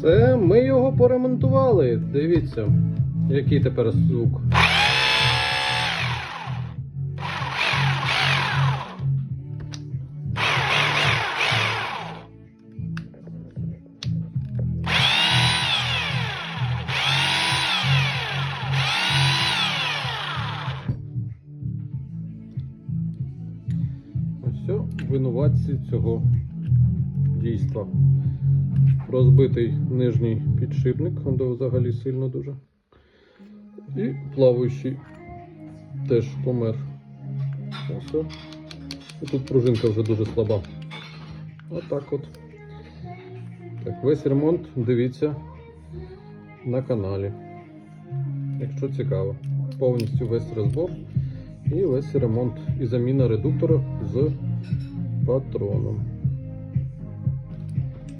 Все, ми його поремонтували. Дивіться, який тепер звук. Винуватці цього дійства. Розбитий нижній підшипник, де взагалі сильно дуже. І плаваючий теж помер. Ось. І тут пружинка вже дуже слаба. Отак от. Так, весь ремонт дивіться на каналі. Якщо цікаво. Повністю весь розбор і весь ремонт і заміна редуктора з патроном.